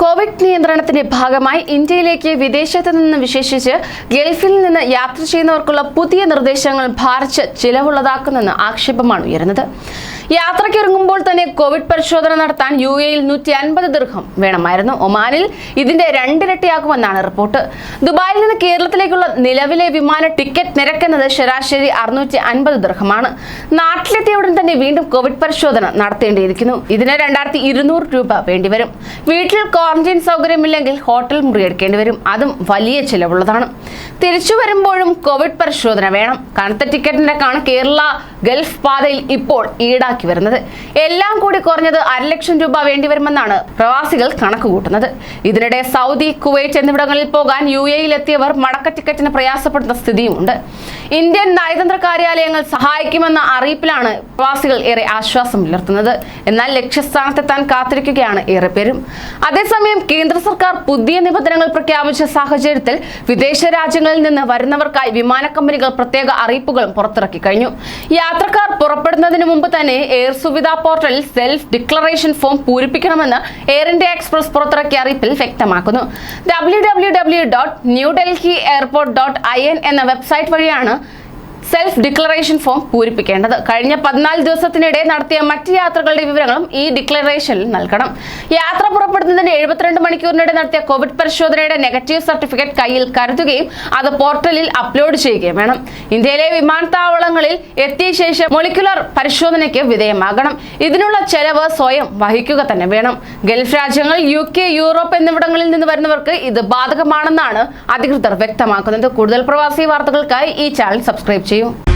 Covid നിയന്ത്രണത്തിന്റെ ഭാഗമായി ഇന്ത്യയിലേക്ക് വിദേശത്ത് നിന്ന് വിശേഷിച്ച് ഗൾഫിൽ നിന്ന് യാത്ര ചെയ്യുന്നവർക്കുള്ള പുതിയ നിർദ്ദേശങ്ങൾ ഭാരിച്ച് ചിലവുള്ളതാക്കുന്നെന്ന് ആക്ഷേപമാണ് ഉയരുന്നത്. യാത്രയ്ക്ക് ഇറങ്ങുമ്പോൾ തന്നെ കോവിഡ് പരിശോധന നടത്താൻ യു എയിൽ നൂറ്റി അൻപത് ദീർഘം വേണമായിരുന്നു. ഒമാനിൽ ഇതിന്റെ രണ്ടിരട്ടിയാകുമെന്നാണ് റിപ്പോർട്ട്. ദുബായിൽ നിന്ന് കേരളത്തിലേക്കുള്ള നിലവിലെ വിമാന ടിക്കറ്റ് നിരക്കുന്നത് ശരാശരി അറുന്നൂറ്റി അൻപത് ദീർഘമാണ്. നാട്ടിലെത്തിയ ഉടൻ തന്നെ വീണ്ടും കോവിഡ് പരിശോധന നടത്തേണ്ടിയിരിക്കുന്നു. ഇതിന് രണ്ടായിരത്തി ഇരുന്നൂറ് രൂപ വേണ്ടിവരും. വീട്ടിൽ ക്വാറന്റൈൻ സൗകര്യമില്ലെങ്കിൽ ഹോട്ടൽ മുറിയെടുക്കേണ്ടി വരും. അതും വലിയ ചിലവുള്ളതാണ്. തിരിച്ചു വരുമ്പോഴും കോവിഡ് പരിശോധന വേണം. കനത്ത ടിക്കറ്റിനിരക്കാണ് കേരള ഗൾഫ് പാതയിൽ ഇപ്പോൾ ഈടാക്കി വരുന്നത്. എല്ലാം കൂടി കുറഞ്ഞത് അരലക്ഷം രൂപ വേണ്ടിവരുമെന്നാണ് പ്രവാസികൾ കണക്കുകൂട്ടുന്നത്. ഇതിനിടെ സൗദി കുവൈറ്റ് എന്നിവിടങ്ങളിൽ പോകാൻ യു എയിൽ എത്തിയവർ മടക്ക ടിക്കറ്റിന് പ്രയാസപ്പെടുന്ന സ്ഥിതിയുമുണ്ട്. ഇന്ത്യൻ നയതന്ത്ര കാര്യാലയങ്ങൾ സഹായിക്കുമെന്ന അറിയിപ്പിലാണ് പ്രവാസികൾ ഏറെ ആശ്വാസം പുലർത്തുന്നത്. എന്നാൽ ലക്ഷ്യസ്ഥാനത്തെത്താൻ കാത്തിരിക്കുകയാണ് ഏറെ പേരും. അതേസമയം കേന്ദ്ര സർക്കാർ പുതിയ നിബന്ധനകൾ പ്രഖ്യാപിച്ച സാഹചര്യത്തിൽ വിദേശ രാജ്യങ്ങളിൽ നിന്ന് വരുന്നവർക്കായി വിമാന കമ്പനികൾ പ്രത്യേക അറിയിപ്പുകളും പുറത്തിറക്കി കഴിഞ്ഞു. യാത്രക്കാർ പുറപ്പെടുന്നതിന് മുമ്പ് തന്നെ എയർ സുവിധ പോർട്ടലിൽ സെൽഫ് ഡിക്ലറേഷൻ ഫോം പൂരിപ്പിക്കണമെന്ന് എയർ ഇന്ത്യ എക്സ്പ്രസ് പുറത്തിറക്കിയ അറിയിപ്പിൽ വ്യക്തമാക്കുന്നു. W W W dot New Delhi airport dot I N എന്ന വെബ്സൈറ്റ് വഴിയാണ് സെൽഫ് ഡിക്ലറേഷൻ ഫോം പൂരിപ്പിക്കേണ്ടത്. കഴിഞ്ഞ പതിനാല് ദിവസത്തിനിടെ നടത്തിയ മറ്റ് യാത്രകളുടെ വിവരങ്ങളും ഈ ഡിക്ലറേഷനിൽ നൽകണം. യാത്ര പുറപ്പെടുന്നതിന് എഴുപത്തിരണ്ട് മണിക്കൂറിനിടെ നടത്തിയ കോവിഡ് പരിശോധനയുടെ നെഗറ്റീവ് സർട്ടിഫിക്കറ്റ് കയ്യിൽ കരുതുകയും അത് പോർട്ടലിൽ അപ്ലോഡ് ചെയ്യുകയും വേണം. ഇന്ത്യയിലെ വിമാനത്താവളങ്ങളിൽ എത്തിയ ശേഷം മൊളിക്കുലർ പരിശോധനയ്ക്ക് വിധേയമാകണം. ഇതിനുള്ള ചെലവ് സ്വയം വഹിക്കുക തന്നെ വേണം. ഗൾഫ് രാജ്യങ്ങൾ യു കെ യൂറോപ്പ് എന്നിവിടങ്ങളിൽ നിന്ന് വരുന്നവർക്ക് ഇത് ബാധകമാണെന്നാണ് അധികൃതർ വ്യക്തമാക്കുന്നത്. കൂടുതൽ പ്രവാസി വാർത്തകൾക്കായി ഈ ചാനൽ സബ്സ്ക്രൈബ് Rosario.